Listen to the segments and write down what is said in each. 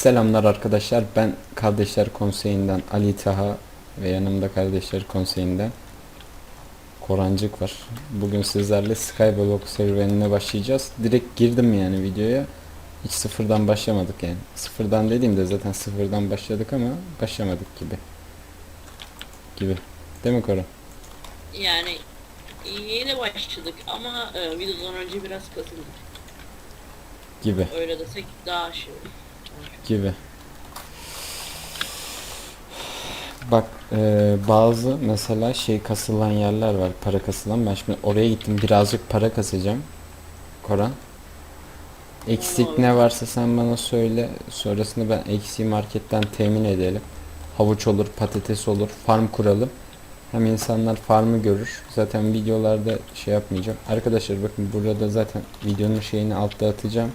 Selamlar arkadaşlar. Ben Kardeşler Konseyi'nden Ali Taha ve yanımda Kardeşler Konseyi'nden Korancık var. Bugün sizlerle Skyblock serüvenine başlayacağız. Direkt girdim yani videoya. Hiç sıfırdan başlamadık yani. Sıfırdan dediğimde zaten sıfırdan başladık ama başlamadık gibi. Gibi. Değil mi Koran? Yani yeni başladık ama e, videodan önce biraz kasıldık. Gibi. Öyle desek daha şey olur. Gibi. Bak e, bazı mesela şey kasılan yerler var para kasılan. Ben şimdi oraya gittim birazcık para kasacağım Koran. Eksik ne varsa sen bana söyle sonrasında ben eksiği marketten temin edelim. Havuç olur patates olur farm kuralım. Hem insanlar farmı görür. Zaten videolarda şey yapmayacağım. Arkadaşlar bakın burada zaten videonun şeyini altta atacağım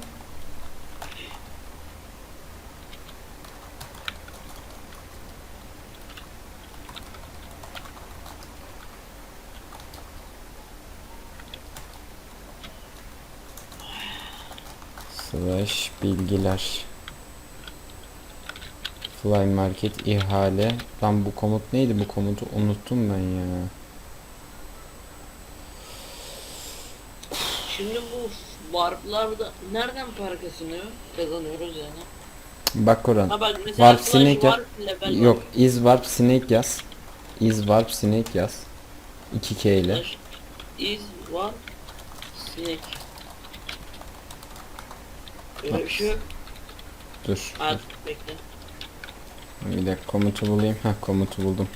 slash bilgiler. Fly market ihale. Lan bu komut neydi? Bu komutu unuttum ben ya. Şimdi bu warplarda nereden para kazanıyor? Kazanıyoruz yani. bak mesela Warp Snake ya- Warp level yok is warp snake yaz. İs warp snake yaz. 2k ile. İs warp snake. Öyle bir şey dur, Ha dur. bekle. bir dakika komutu bulayım ha komutu buldum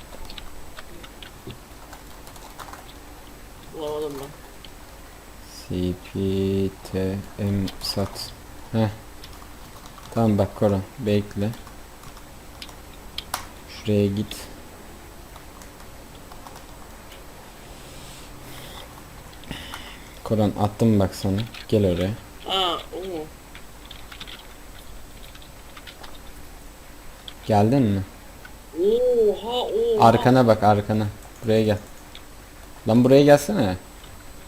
Bulamadım ben. cptm sat Heh. Tamam bak Koran bekle. Şuraya git. Koran attım bak sana. Gel oraya. Ha o mu? Geldin mi? Oha oha. Arkana bak arkana. Buraya gel. Lan buraya gelsene.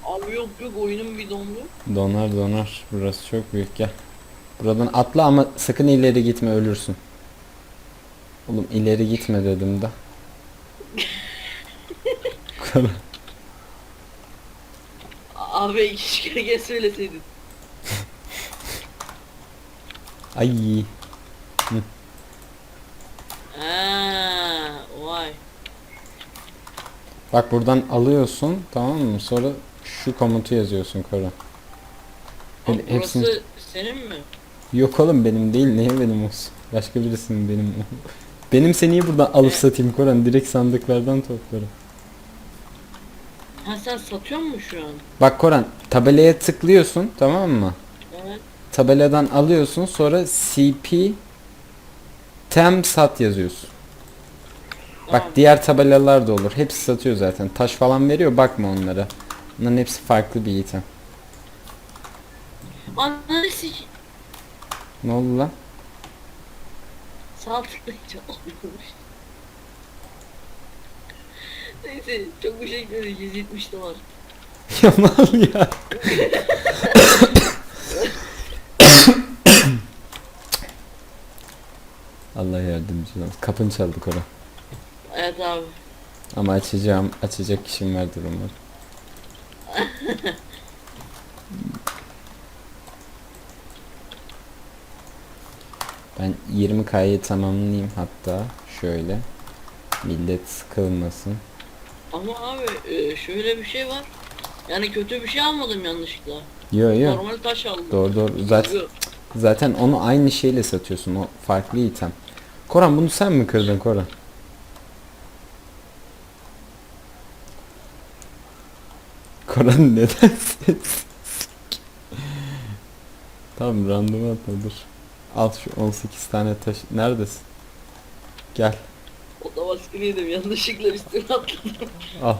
Abi yok yok oyunum bir dondu. Donar donar. Burası çok büyük gel. Buradan atla ama sakın ileri gitme ölürsün. Oğlum ileri gitme dedim de. Abi iki kere gel söyleseydin. Ay. Ha, vay. Bak buradan alıyorsun tamam mı? Sonra şu komutu yazıyorsun Koran. Abi Hele hepsini- senin mi? Yok oğlum benim değil neye benim olsun. Başka birisinin benim. benim seni niye buradan alıp satayım Koran? Direkt sandıklardan toplarım. Ha sen satıyor musun şu an? Bak Koran tabelaya tıklıyorsun tamam mı? Evet. Tabeladan alıyorsun sonra CP tem sat yazıyorsun. Bak diğer tabelalar da olur. Hepsi satıyor zaten. Taş falan veriyor bakma onlara. Bunların hepsi farklı bir item. Ananı sik... Ne oldu lan? Sağ tıklayınca olmuyormuş. Neyse çok şey gitmedi 170 dolar. ya mal ya. Allah yardımcı olsun. Kapın çaldı Koran. Abi. Ama açacağım. Açacak kişim vardır umarım. Ben 20K'yı tamamlayayım hatta. Şöyle. Millet sıkılmasın. Ama abi e, şöyle bir şey var. Yani kötü bir şey almadım yanlışlıkla. Yo yo. Normal taş aldım. Doğru doğru. Zaten, zaten onu aynı şeyle satıyorsun. O farklı item. Koran bunu sen mi kırdın Koran? Koran neden sessiz? tamam random atma dur. Al şu 18 tane taş. Neredesin? Gel. O da baskını yedim yanlışlıkla üstüne atladım. Al.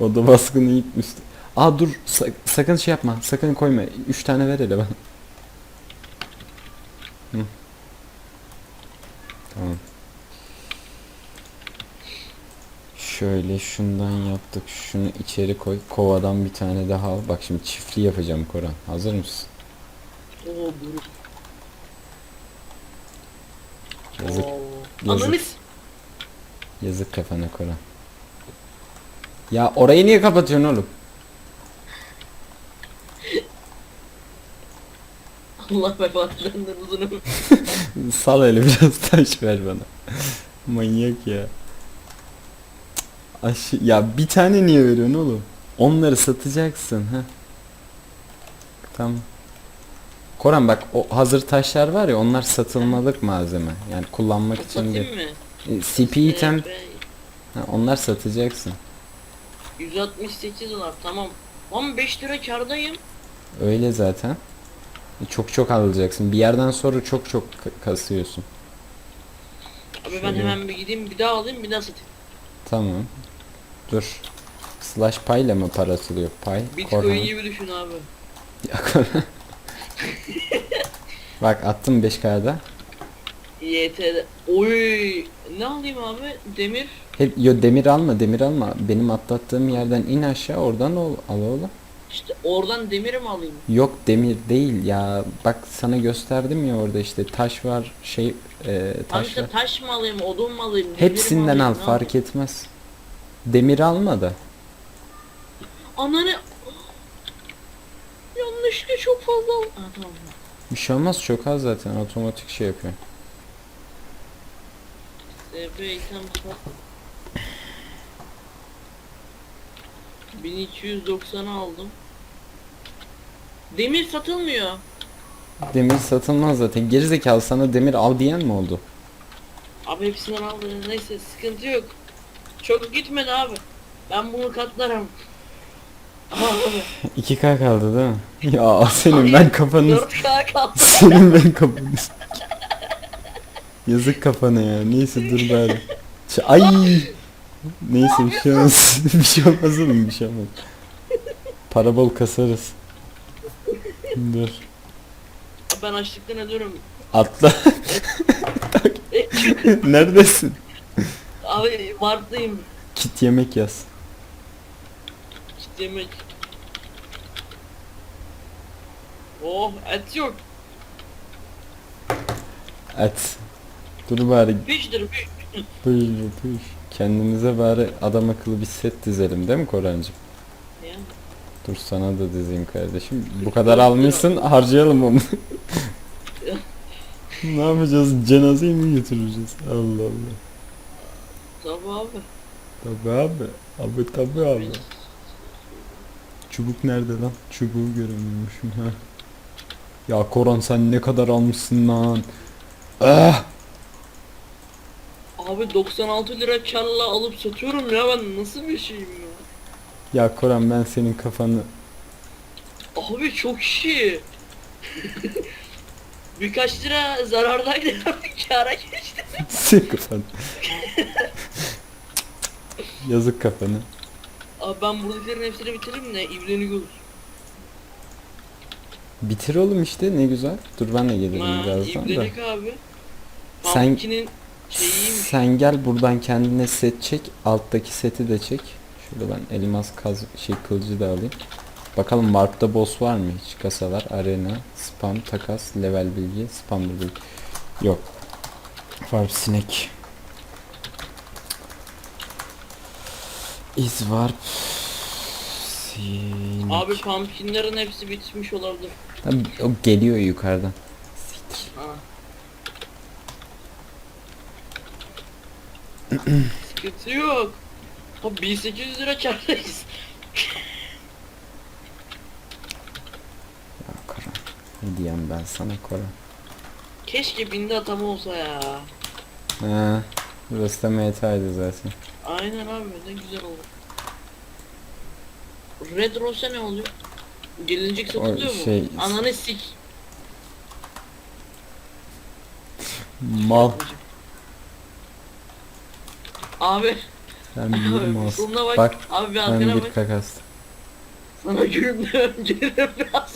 O da baskını yitmişti. Aa dur sa- sakın şey yapma. Sakın koyma. 3 tane ver hele bana. Hı. Tamam. Şöyle şundan yaptık. Şunu içeri koy. Kovadan bir tane daha al. Bak şimdi çiftli yapacağım Koran. Hazır mısın? Yazık. Yazık. Yazık kafana Koran. Ya orayı niye kapatıyorsun oğlum? Allah vefatlarından uzun ömür. Sal hele biraz taş ver bana. Manyak ya. Aşı ya bir tane niye veriyorsun oğlum? Onları satacaksın ha. Tamam. Koran bak o hazır taşlar var ya onlar satılmalık malzeme. Yani kullanmak için Satayım değil. mı? E, CP item Ee, ben- ha, onlar satacaksın. 168 dolar tamam. Ama 5 lira kardayım. Öyle zaten. E, Çok çok alacaksın. Bir yerden sonra çok çok ka- kasıyorsun. Abi ben Şöyle. hemen bir gideyim bir daha alayım bir daha satayım. Tamam. Dur. Slash pay ile mi para atılıyor? Pay. Bitcoin Korhan. gibi düşün abi. Ya. Bak attım 5K'da. YT'de. Oy. Ne alayım abi? Demir. Hep yo demir alma demir alma. Benim atlattığım yerden in aşağı oradan ol, al oğlum. İşte oradan demir mi alayım? Yok demir değil ya. Bak sana gösterdim ya orada işte taş var şey e, taş var. taş mı alayım, odun mu alayım? Hepsinden alayım, al fark etmez. Demir alma da. Ananı... Yanlışlıkla çok fazla. Ha tamam. Bir şey olmaz çok az zaten otomatik şey yapıyor. İtem swap. 1290 aldım. Demir satılmıyor. Demir satılmaz zaten. Gerizekalı sana demir al diyen mi oldu? Abi hepsinden aldım. Neyse sıkıntı yok. Çok gitmedi abi. Ben bunu katlarım. Abi 2K kaldı değil mi? Ya senin ben kafanı 4K kaldı. senin ben kafanı Yazık kafana ya. Neyse dur bari. Ç- Ay. Neyse bir şey olmaz. bir şey olmaz oğlum bir şey olmaz. Para bol kasarız. Dur. Ben açlıktan ölüyorum. Atla. Neredesin? Abi Mart'tayım. Kit yemek yaz. İşte yemek. Oh et yok. Et. Dur bari. Piştir piş. Pış pış. Kendimize bari adam akıllı bir set dizelim değil mi Korancığım? Ya. Dur sana da dizeyim kardeşim. Bu kadar almışsın harcayalım onu. ne yapacağız? Cenazeyi mi götüreceğiz? Allah Allah. Tabii abi. Tabi abi. Abi tabi abi. Çubuk nerede lan? Çubuğu göremiyormuşum ha. Ya Koran sen ne kadar almışsın lan? Ah! Abi 96 lira karla alıp satıyorum ya ben nasıl bir şeyim ya. Ya Koran ben senin kafanı Abi çok iyi. Birkaç lira zarardaydı abi kâra geçti. Sen kafanı. Yazık kafanı. Abi ben buradakilerin hepsini bitiririm de ibneni görür. Bitir oğlum işte ne güzel. Dur ben de gelirim Ha, birazdan da. abi. Sen- Pumpkin'in şeyiymiş. Sen gel buradan kendine set çek. Alttaki seti de çek. Şöyle ben elmas kaz şey kılıcı da alayım. Bakalım Warp'ta boss var mı hiç? Kasalar, arena, spam, takas, level bilgi, spam bilgi. Yok. Warp sinek. Is warp. Sinek. Abi pumpkinlerin hepsi bitmiş olabilir. Tabii, o geliyor yukarıdan. Siktir. Ha. Sıkıntı yok. Abi 1800 lira kârdayız. Ya Koran. Ne diyeyim ben sana Koran. Keşke binde atama olsa ya. Ha, burası da metaydı zaten. Aynen abi ne güzel olur. Red Rose ne oluyor? Gelincik satılıyor mu? şey- Ananı sik. Mal. Abi. Ben bir Abi soluna bak. Bak Abi bir ben arkana bir bak. kakast. Sana gülmüyorum. Gülüyorum biraz.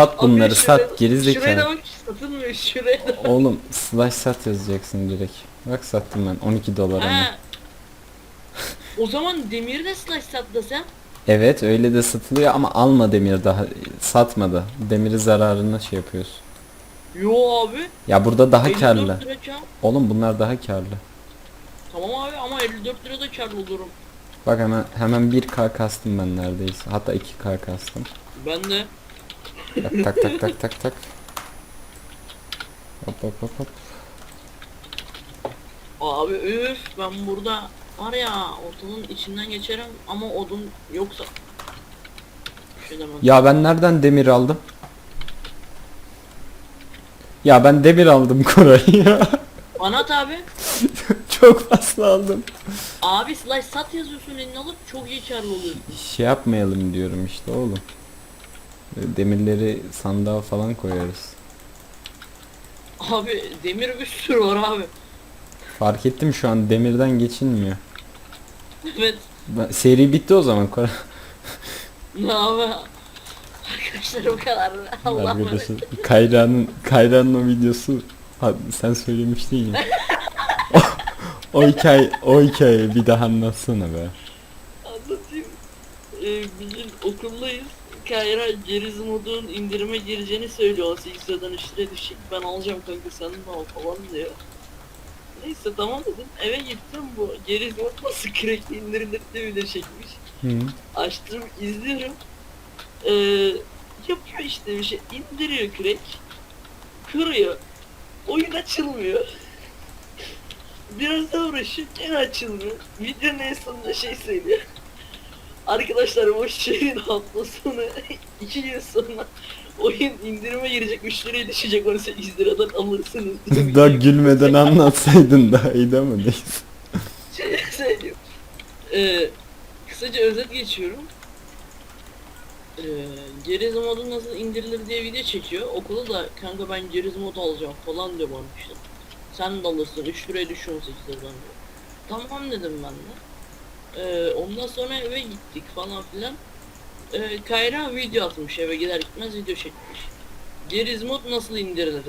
Sat bunları sat Şuraya da zekalı. bak satılmıyor şuraya da. Oğlum slash sat yazacaksın direkt. Bak sattım ben 12 dolar ama. Ha. O zaman demiri de slash satla sen. Evet öyle de satılıyor ama alma demir daha satma da. Demiri zararına şey yapıyorsun. Yo abi. Ya burada daha 54 karlı. lira kar. Oğlum bunlar daha karlı. Tamam abi ama 54 lirada kar olurum. Bak hemen hemen 1k kastım ben neredeyse. Hatta 2k kastım. Ben de. Tak tak tak tak tak tak. Hop hop hop hop. Abi üf ben burada var ya ortalığın içinden geçerim ama odun yoksa bir şey demem. Ya ben nereden demir aldım? Ya ben demir aldım Koray ya. Anlat abi. Çok fazla aldım. Abi slash sat yazıyorsun elini alıp çok iyi karlı oluyor. Şey yapmayalım diyorum işte oğlum. Demirleri sandığa falan koyarız. Abi demir bir sürü var abi. Fark ettim şu an demirden geçilmiyor. Evet. Ben- seri bitti o zaman Koray. Ne abi? Arkadaşlar bu kadar. Allah Arkadaşlar Kayra'nın Kayra'nın o videosu ha, sen söylemiştin ya. o, o hikaye o hikayeyi bir daha anlatsana be. Anlatayım. Ee, bizim okuldayız. Kayra Geriz modun indirime gireceğini söylüyor. 18 liradan 3 liraya düşecek. Ben alacağım kanka sen de al falan diyor. Neyse tamam dedim. Eve gittim bu Geriz mod nasıl crackli indirilir diye video çekmiş. Hı. Açtım izliyorum. Ee, yapıyor işte bir şey. indiriyor crack. Kırıyor. Oyun açılmıyor. Biraz daha uğraşıyor. Gene açılmıyor. Videonun en sonunda şey söylüyor. Arkadaşlar boş şeyin hafta sonu iki gün sonra oyun indirime girecek 3 liraya düşecek 18 liradan alırsınız Daha gülmeden anlatsaydın daha iyiydi ama neyse. şey söyleyeyim. Ee, kısaca özet geçiyorum. Ee, Geriz modu nasıl indirilir diye video çekiyor. Okula da kanka ben Geriz modu alacağım falan diyor bana işte. Sen de alırsın 3 liraya düşüyor 18 liradan diyor. Tamam dedim ben de. Ee, ondan sonra eve gittik falan filan. Ee, Kayra video atmış eve gider gitmez video çekmiş. Geriz mod nasıl indirilir.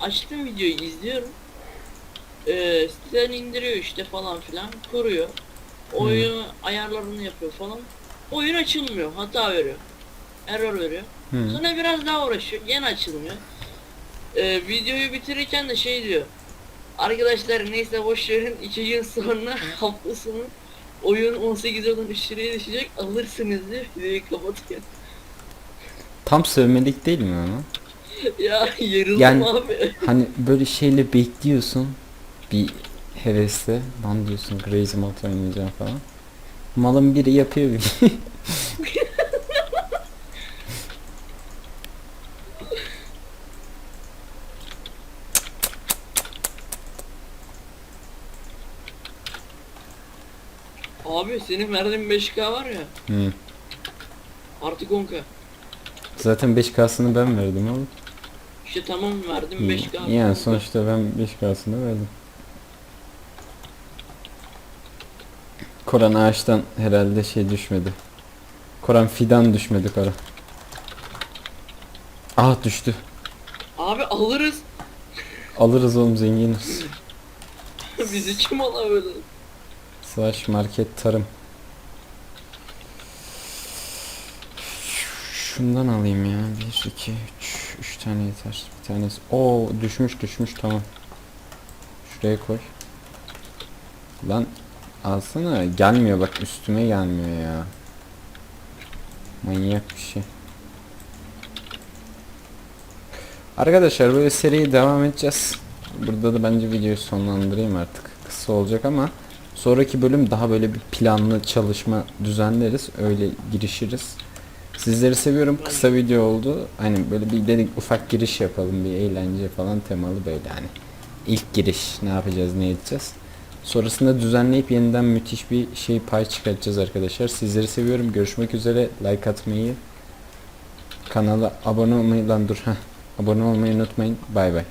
Açtım videoyu izliyorum. Ee, siteden indiriyor işte falan filan kuruyor. Oyun ayarlarını yapıyor falan. Oyun açılmıyor. Hata veriyor. Error veriyor. Hı. Sonra biraz daha uğraşıyor. Gene açılmıyor. Ee, videoyu bitirirken de şey diyor. Arkadaşlar neyse boş verin. iki gün sonra hafta sonu oyun 18 liradan 3 liraya düşecek. Alırsınız diye videoyu kapatıyor. Tam sövmelik değil mi ama? ya yarıldım Yani- abi. Hani böyle şeyle bekliyorsun bir hevesle lan diyorsun Crazy Mod oynayacağım falan. Malın biri yapıyor bir Abi senin verdiğin 5k var ya. Hı. Artık 10k. Zaten 5K'sını ben verdim oğlum. İşte tamam verdim 5k. Yani sonuçta ben 5K'sını verdim. Koran ağaçtan herhalde şey düşmedi. Koran fidan düşmedi Koran. Ah düştü. Abi alırız. Alırız oğlum zenginiz. Bizi kim alabilir? Slash market tarım. Şundan alayım ya. 1, 2, 3. 3 tane yeter. Bir tanesi. Oo düşmüş düşmüş tamam. Şuraya koy. Lan alsana. Gelmiyor bak üstüme gelmiyor ya. Manyak bir şey. Arkadaşlar böyle seriye devam edeceğiz. Burada da bence videoyu sonlandırayım artık. Kısa olacak ama sonraki bölüm daha böyle bir planlı çalışma düzenleriz. Öyle girişiriz. Sizleri seviyorum. Kısa video oldu. Hani böyle bir dedik ufak giriş yapalım. Bir eğlence falan temalı böyle hani. İlk giriş ne yapacağız ne edeceğiz. Sonrasında düzenleyip yeniden müthiş bir şey pay çıkartacağız arkadaşlar. Sizleri seviyorum. Görüşmek üzere. Like atmayı, kanala abone olmayı lan dur. Heh. Abone olmayı unutmayın. Bay bay.